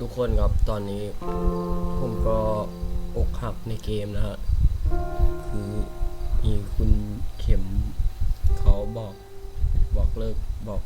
ทุกคนครับตอนนี้ ผมก็อกหักในเกมนะฮะ คือมีคุณเข็มเขาบอกบอกเลิกบอก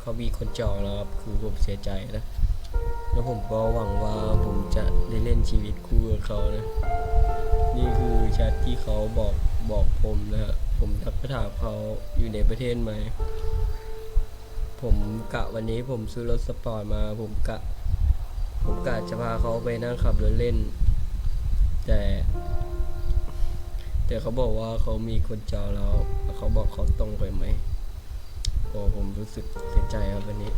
เขามีคนจองแล้วครับ คือผมเสียใจนะ แล้วผมก็หวังว่าผมจะได้เล่นชีวิตคู่กับเขานะ นี่คือแชทที่เขาบอกบอกผมนะฮะ ผมทักไปถามเขาอยู่ในประเทศไหม ผมกะวันนี้ผมซื้อรถสปอร์ตมา ผมกะ ผมกะจะพาเขาไปนั่งขับรถเล่น แต่ แต่เขาบอกว่าเขามีคนจองแล้วแล้วเขาบอกเขาตรงไปไหมโอ้ผมรู้สึกเสียใจครับวันนี้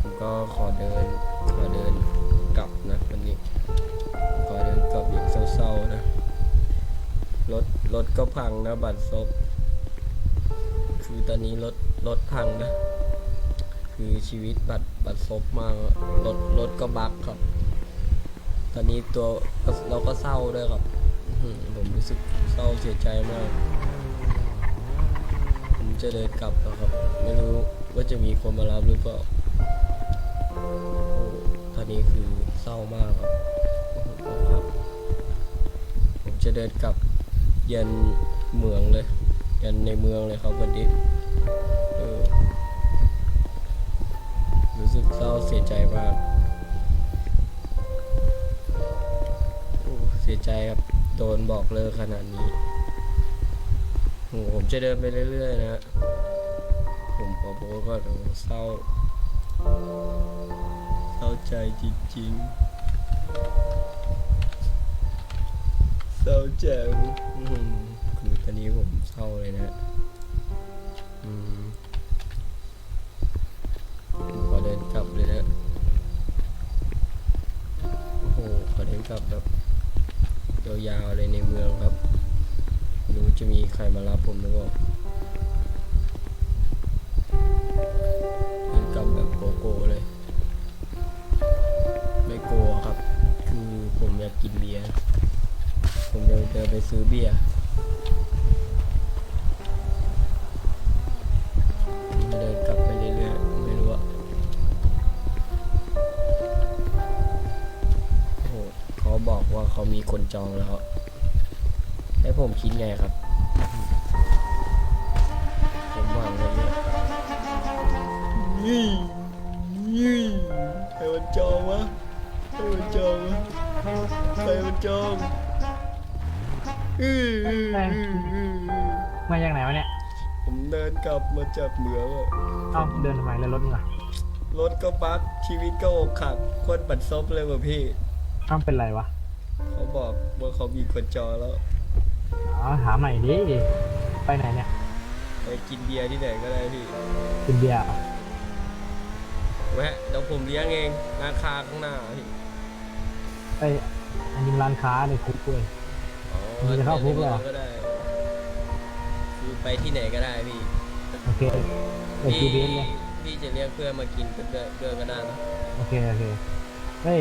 ผมก็ขอเดินขอเดินกลับนะวันนี้ขอเดินกลับอย่างเศร้าๆนะรถรถก็พังนะบัตรซบคือตอนนี้รถรถพังนะ คือชีวิตบัตรบัตรซบมากรถรถก็บักครับ ตอนนี้ตัวเราก็เศร้าด้วยครับผมรู้สึกเศร้าเสียใจมาก ผมจะเดินกลับแล้วครับ ไม่รู้ว่าจะมีคนมารับหรือเปล่าตอนนี้คือเศร้ามากครับโอ้โหครับผมจะเดินกลับยันเมืองเลยยันในเมืองเลยครับวันนี้ เศร้าเสียใจมากเสียใจครับโดนบอกเลิกขนาดนี้โอ้ผมจะเดินไปเรื่อยๆนะฮะผมขอโพสก่อนเศร้า เศร้าใจจริงๆ เศร้าใจอื้อหือคือตอนนี้ผมเศร้าเลยนะอืม กลับแบบยาวๆเลยในเมืองครับรู้จะมีใครมารับผมหรือเปล่าเป็นกลับแบบโกโก้เลย ไม่กลัวครับ คือผมอยากกินเบียร์ผมจะเดินไปซื้อเบียร์ จองแล้วให้ผมคิดไงครับ ผมหวังเลยเนี่ยยี่ยี่ใครมันจองวะใครมันจองวะใครมันจองอื้ออื้ออื้ออื้อมาจากไหนวะเนี่ย ผมเดินกลับมาจากเหมืองอะเอ้าเดินทำไมแล้วรถมึงอะรถก็บักชีวิตก็อกหักโคตรบัดซบเลยว่ะพี่เอ้าเป็นไรวะ เขาบอกว่าเขามีคนจองแล้ว อ๋อถามหน่อยดิไปไหนเนี่ยไปกินเบียร์ที่ไหนก็ได้พี่กินเบียร์เหรอแวะเดี๋ยวผมเลี้ยงเองราคาข้างหน้าพี่ไปอันนี้ร้านค้าในคุกเว้ย อ๋อมึงจะเข้าคุกเหรอ ก็ได้คือไปที่ไหนก็ได้พี่โอเคเปิดพี่จีเบสเลยพี่จะเรียกเพื่อนมากินด้วยด้วยก็ได้นะโอเคโอเคเฮ้ย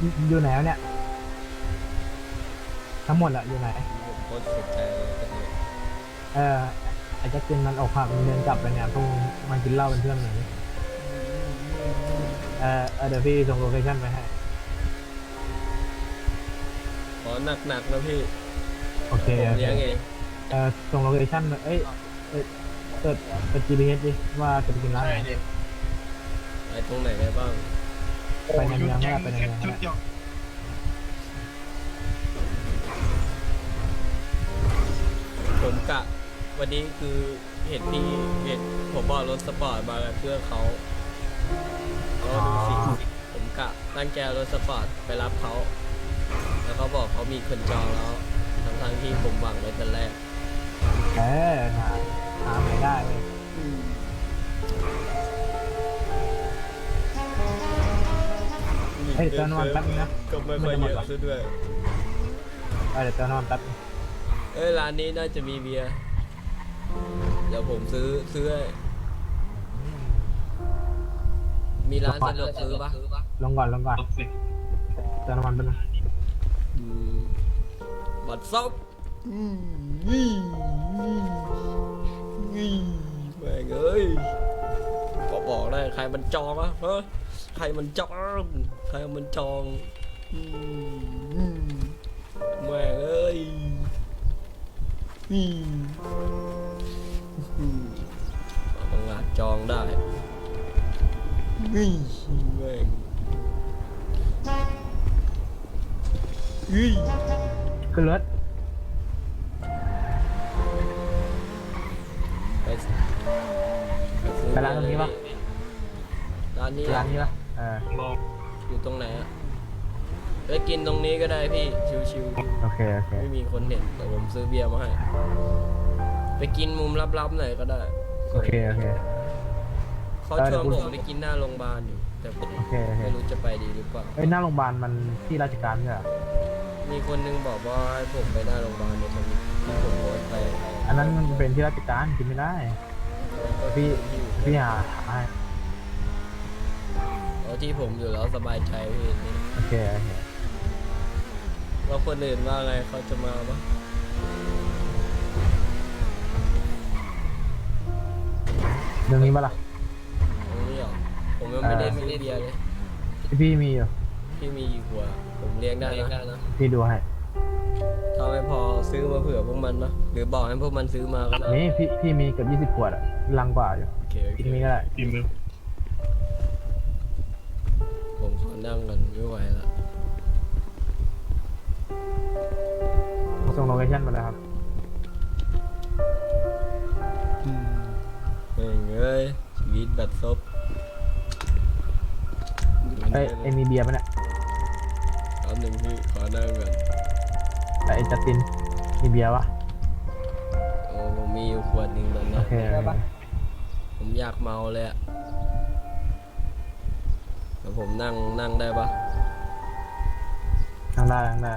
อยู่อยู่ไหนวะเนี่ย ทั้งหมดอะอยู่ไหนผมโคตรเสียใจเลยตอนนี้เอออาจจะกินมันออกผักมันเดินกลับไปเนี่ยพวกมึงมากินเหล้าเป็นเพื่อนหน่อยดิเออเออเดี๋ยวพี่ส่งโลเคชั่นไปให้ขอหนักๆนะพี่โอเคผมโอเคเลี้ยงเองเออส่งโลเคชั่นมาเอ้ยเอ้ยเปิดเปิด GPS ดิว่าจะไปกินร้านไหน ไปตรงไหนได้บ้าง ไปในเมืองก็ได้ไปในเมืองก็ได้ผม กะ วันนี้คือเห็นพี่เห็นผมบอกรถสปอร์ตมากับเพื่อนเขาก็ดูสิผมกะตั้งใจเอารถสปอร์ตไปรับเขาแล้วเขาบอกเขามีคนจองแล้วทั้งทงๆที่ผมหวังไว้แต่แรกเออหาหาไม่ได้เว้ยเฮ้ยเติมน้ำมันแป๊บนึงนะก็ไม่ค่อยเยอะซะด้วย เออเดี๋ยวเติมน้ำมันแป๊บนึง เอ้ยร้านนี้น่าจะมีเบียร์เดี๋ยวผมซื้อซื้อให้มีร้านสะดวกซื้อปะลงก่อนลงก่อนเติมน้ำมันแป๊บนึงอืมบัตรซบอืมนี่นี่นี่แม่งเอ้ยขอโบอกได้ใครมันจองวะเฮ้ยใครมันจอง ใครมันจองอืมแม่งเอ้ย อืมอืมบางอาจจองได้นี่แม่งอุ้ยขึ้นรถไปไปซื้อไปร้านตรงนี้ปะร้านนี้ร้านนี้ปะเออ อยู่ตรงไหนอะ ไปกินตรงนี้ก็ได้พี่ ชิวโอเค โอเค ๆ ไม่มีคนเห็นแต่ผมซื้อเบียร์มาให้ ไปกินมุมลับๆหน่อยก็ได้โอเค โอเค เขาชวนผมไปกินหน้าโรงพยาบาลอยู่ แต่ผมโอเคโอเค ไม่รู้จะไปดีหรือเปล่า เอ้ยหน้าโรงพยาบาลมันที่ราชการใช่เหรอมีคนนึงบอกว่าให้ผมไปหน้าโรงพยาบาลในทวิตที่ผมโพสต์ไปอันนั้นมันเป็นที่ราชการกินไม่ได้พี่พี่หาหาให้เอาที่ผมอยู่แล้วสบายใจพี่นี่โอเค โอเค แล้วคนอื่นว่าไงเขาจะมาปะเรื่องนี้ปะล่ะตรงนี้เหรอผมยังไม่ได้ซื้อเบียร์เลยที่พี่มีอยู่พี่มีกี่ขวดผมเลี้ยงได้นะพี่ดูให้ถ้าไม่พอซื้อมาเผื่อพวกมันนะหรือบอกให้พวกมันซื้อมาก็ได้นี่พี่พี่มีเกือบยี่สิบขวดอะลังกว่าอยู่โอเคโอเคกินนี้ก็ได้ ผมขอนั่งกันไม่ไหวละ ส่งโลเคชั่นมาแล้วครับเฮ้ยเอ้ยชีวิตแบบซบเอ้ยเอ็มมีเบียร์ปะเนี่ยตอนหนึ่งพี่ขอนั่งก่อนแต่ไอ้จัสตินมีเบียร์ปะโอ้ผมมีอยู่ขวดหนึ่งตอนโอนี้ เคโอเคผมอยากเมาเลยอะแล้วผมนั่งนั่งได้ปะนั่งได้นั่งได้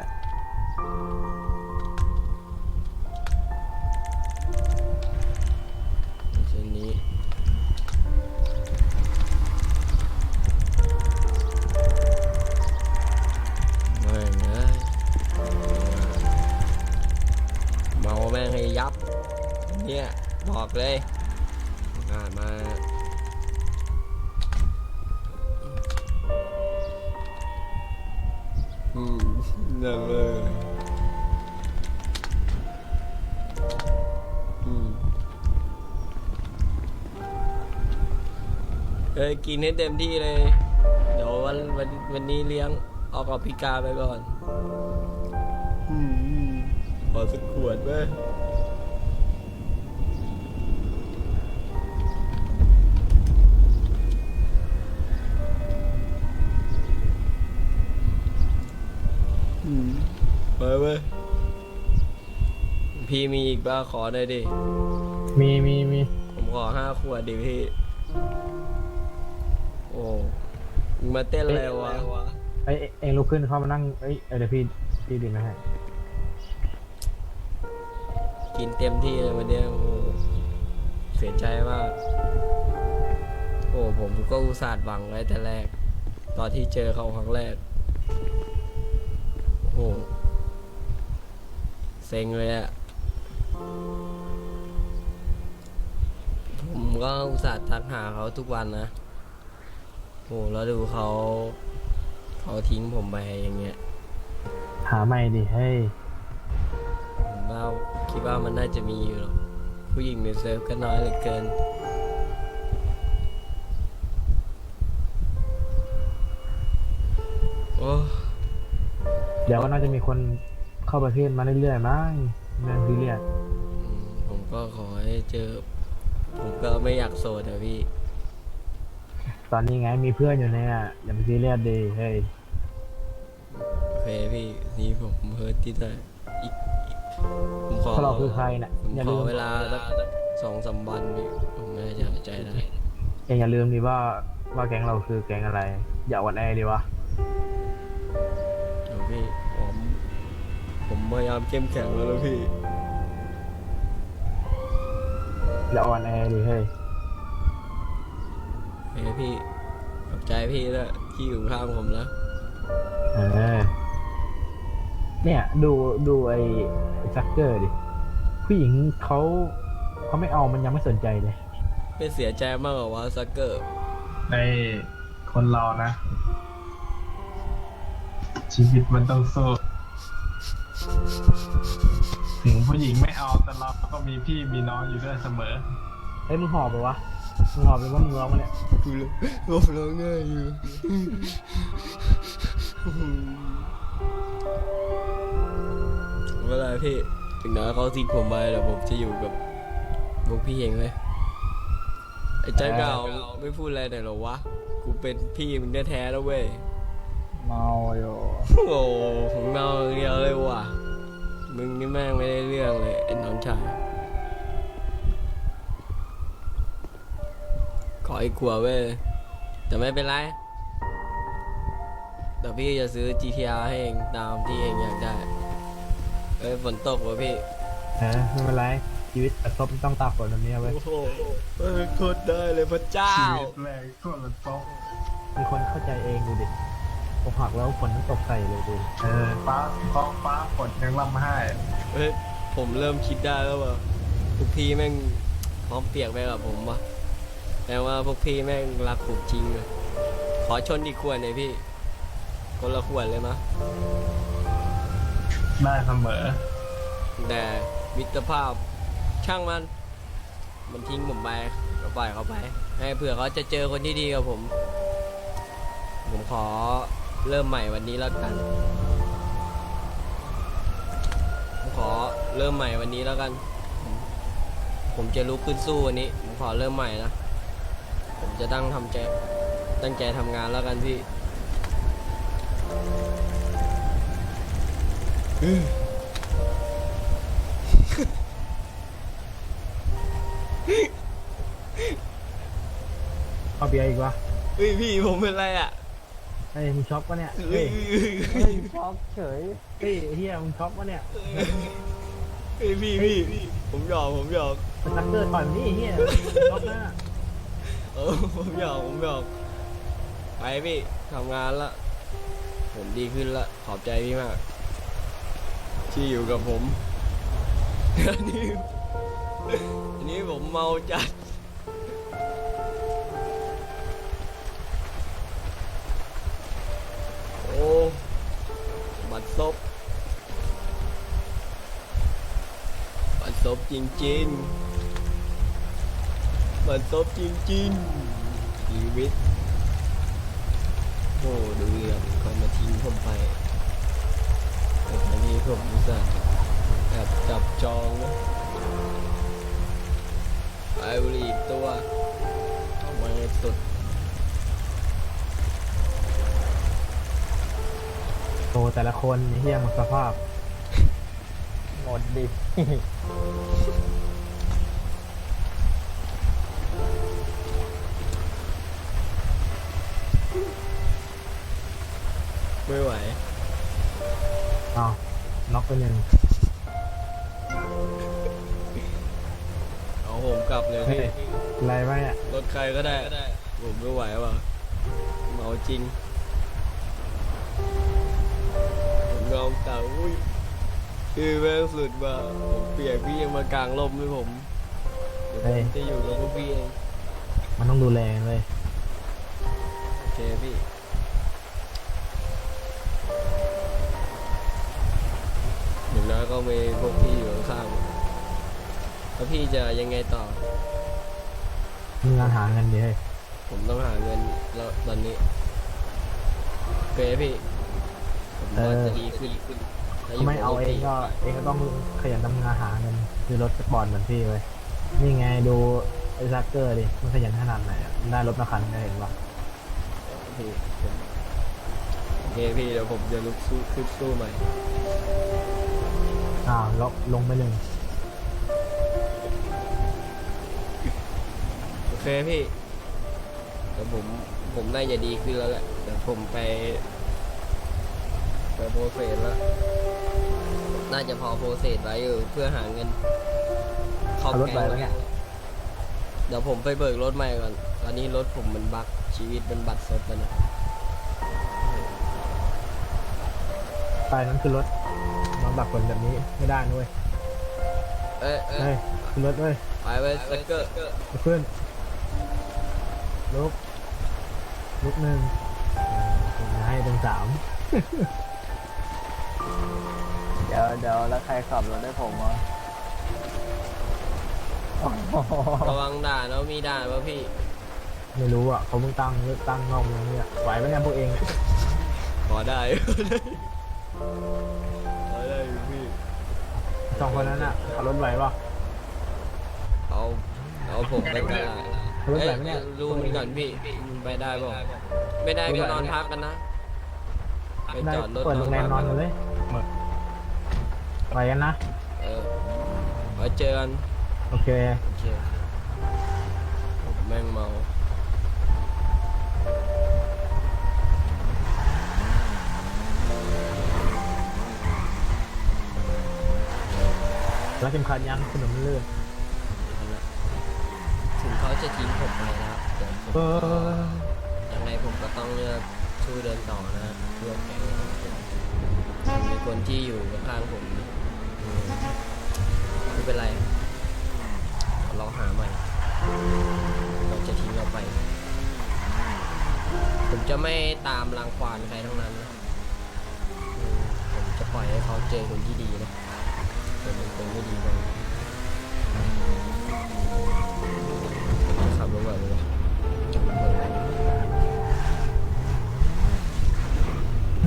แม่งให้ยับ เนี่ยบอกเลยอ่ามาอืมนั่นเลยอืมเอ้ยกินให้เต็มที่เลย เดี๋ยววันวันวันนี้เลี้ยงเอากับพิการไปก่อนอืม ขอสักขวดไหมไปเว้ยพี่มีอีกบ้าขอหน่อยดิ มีมีมีผมขอห้าขวดดิพี่ โอ้มึงมาเต้นอะไรวะเอ้ยเอ็งลุกขึ้นเข้ามานั่งเอ้ยเอ้ยเดี๋ยวพี่พี่ดื่มมาให้ กินเต็มที่เลยวันนี้โอ้โหเสียใจมาก โอ้ผมก็อุตส่าห์หวังไว้แต่แรก ตอนที่เจอเขาครั้งแรก โอ้โหเซ็งเลยอะผมก็อุตส่าห์ทักหาเขาทุกวันนะโอ้แล้วดูเขา เขาทิ้งผมไปอย่างเงี้ย หาใหม่ดิเฮ้ย ว่าคิดว่ามันน่าจะมีอยู่หรอกผู้หญิงในเซิร์ฟก็น้อยเหลือเกิน โอ้เดี๋ยวก็น่าจะมีคนเข้าประเทศมาเรื่อยๆมั้งเรื่องซีเรียสอืมผมก็ขอให้เจอ ผมก็ไม่อยากโสดอะพี่ ตอนนี้ไงมีเพื่อนอยู่เนี่ยอย่าไปซีเรียสดิเฮ้ย โอเคพี่นี่ผมเพิร์ทที่ไหนอีกอีก ผมขอถ้าเราคือใครน่ะผมอย่าขลือมเวลาสักสองสามวันพี่ผมน่าจะหายใจได้เองอย่าลืมดิว่าว่าแก๊งเราคือแก๊งอะไร อย่าหวันแอดีวะเดี๋ยวพี่ผมผมพยายามเข้มแข็งแล้วนะพี่ อย่าอ่อนแอดิเฮ้ยเฮ้ยพี่ขอบใจพี่นะที่อยู่ข้างผมแล้ว เออ เนี่ยดูดูไอ้ซักเกอร์ดิ ผู้หญิงเขาเขาไม่เอามันยังไม่สนใจเลย ไม่เสียใจมากกว่าว่าซักเกอร์ ในคนเรานะ ชีวิตมันต้องสู้ถึงผู้หญิงไม่เอาแต่เราก็มีพี่มีน้องอยู่ด้วยเสมอ เฮ้ยมึงหอบไปวะ มึงหอบไปว่ามึงร้องมาเนี่ย กูเลยร้องง่ายอยู่ เมื่อไรพี่ ถึงน้อยเขาทิ้งผมไปแต่ผมจะอยู่กับพวกพี่เองเลยไอ้ใจเก่าไม่พูดอะไรหน่อยเหรอวะ กูเป็นพี่มึงแท้ๆแล้วเว้ย เมาอยู่โอ้ผมเมาอย่างเดียวเลยว่ะ มึงนี่แม่งไม่ได้เรื่องเลยไอ้น้องชาย ขออีกขวดเว้ย แต่ไม่เป็นไรเดี๋ยวพี่จะซื้อ GTR ให้เองตามที่เองอยากได้ เอ้ยฝนตกว่ะพี่เออไม่เป็นไรชีวิตประสบต้องตากฝนแบบนี้เว้ยโอ้โหเออโคตรได้เลยพระเจ้า ชีวิตแรกก็มันต้องมีคนเข้าใจเองดูดิอกหักแล้วฝนมันตกใส่เลยดูดิเออฟ้าท้องฟ้าฝนยังร่ำไห้เฮ้ยผมเริ่มคิดได้แล้วว่าพวกพี่แม่งพร้อมเปียกไปกับผมวะแต่ว่าพวกพี่แม่งรักผมจริงเลยขอชนอีกขวดหน่อยพี่คนละขวดเลยมะ ได้เสมอ แต่มิตรภาพช่างมัน มันทิ้งผมไปก็ปล่อยเขาไป ให้เผื่อเขาจะเจอคนที่ดีกับผม ผมขอเริ่มใหม่วันนี้แล้วกัน ผมขอเริ่มใหม่วันนี้แล้วกัน ผมผมจะลุกขึ้นสู้วันนี้ ผมขอเริ่มใหม่นะ ผมจะตั้งทำใจ ตั้งใจทำงานแล้วกันพี่ เอาเบียร์อีกวะเฮ้ยพี่ผมเป็นไรอะเฮ้ยมึงช็อกปะเนี่ยเฮ้เฮ้ยยเฮ้ยเฮ้ยช็อกเฉยเฮ้ยเฮียมึงช็อกปะเนี่ยเฮ้ยพี่พี่ผมหยอกผมหยอกสตักเกอร์ต่อยมันนี่เฮียช็อกหน้าเออผมหยอกผมหยอกไปพี่ทำงานละผมดีขึ้นละขอบใจพี่มาก ที่อยู่กับผมอันนี้อันนี้ผมเมาจัดโอ้บัดซบบัดซบจริงๆบัดซบจริงๆชีวิตโอ้ดูเรื่องเขามาทิ้งผมไป อนนี้ผมอุตส่าห์แอบจับจองนะไอบุหรีอีกตัวเอามาให้สุดโอ้แต่ละคนเฮียมันสภาพ หมดดิ น็อกไปหนึ่งเอาผมกลับเลยเฮ้ยพี่อะไรวะเนี่ยรถใครก็ได้ ผมไม่ไหวว่ะเมาจริง ผมยอมตายอุ้ยคือแม่งสุดว่ะผมเปียกพี่ยังมากางร่มให้ผมเดี๋ยวผมจะอยู่กับพวกพี่เองมันต้องดูแลกันเลยโอเคพี่ น้อยก็มีพวกพี่อยู่ข้างๆแล้วพี่จะยังไงต่อ มึงงานหาเงินดิเฮ้ยผมต้องหาเงินแล้วตอนนี้โอเคพี่ผมว่าจะดีขึ้นถ้ยู่ไม่เอากับพวเองพี่ก็เองก็ต้องขยันทำงานหาเงินซื้อรถสปอร์ตเหมือนพี่เลยนี่ไงดูไอ้ซักเกอร์ดิมันขยันขนาดไหนอะมันได้รถมาคันได้เห็นปะพี่ผมโอเคพี่เดี๋ยวผมจะลุกสู้ขึ้นสู้ใหม่ อ้าวลงลงไปหนึ่งโอเคพี่เดี๋ยวผมผมน่าจะดีขึ้นแล้วแหละเดี๋ยวผมไป ไปโปรเซสแล้ว น่าจะพอโปรเซสไว้อยู่เพื่อหาเงินเข้าเอารถแก๊ไปงแล้วเนี่ยเดี๋ยวผมไปเบิกรถใหม่ก่อนตอนนี้รถผมมันบักชีวิตมันบัดซบแล้วนะ ไปนั้นคือรถน้อง ดักฝนแบบนี้ไม่ได้นะเว้ยเอ้ยเอ้เฮ้ยยคือรถเว้ยไปเว้ยสเกอร์ลุกขึ้นลุกลูกหนึ่งผมจะให้เป็นสามเดี๋ยวเดี๋ยวแล้วใครขับรถได้ผมวะโอ้โหระวังด่านแล้วมีด่านป่ะพี่ ไม่รู้อะเขาเพิ่งตั้งเลือกตั้งนอกเมืองเนี่ยไหวไหมเนี่ยพวกเองเนี่ยพอได้พอได้อยู่พี่ สองคนนั้นอะขับรถไหวปะเอาเอาผมไปตลาดรถเอ้ไหยวไหมเนี่ยดูมันก่อนพี่มันไปได้ป่ะไม่ได้ก็นอนพักกันนะไปได้จอดรถเปิดโรงแรมนอนกันเลยไหวกันนะ เออไว้เจอกันโอเค โอเคผมแม่งเมา แล้วเข็มขัดยังถนมันลื่นถึงเขาจะทิ้งผมไปนะครับแต่ผมเอก็อยังไงผมก็ต้องเลือกสู้เดินต่อนะเพื่อแก๊งของผมมีคนที่อยู่ข้างผมไม่เป็นไร เราหาใหม่ เราจะทิ้งเราไป ผมจะไม่ตามรังควานใครทั้งนั้นนะผมจะปล่อยให้เขาเจอคนที่ดีนะ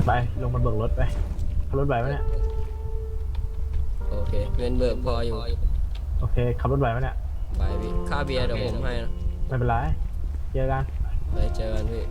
ไปลงมาเบิกรถไปขับรถไหวไหมเนี่ยโอเคเงินเบิกพออยู่โอเคขับรถไหวไหมเนี่ยไปพี่ค่าเบียร์เดี๋ยวผมให้นะไม่เป็นไรเจอกันไปเจอกันพี่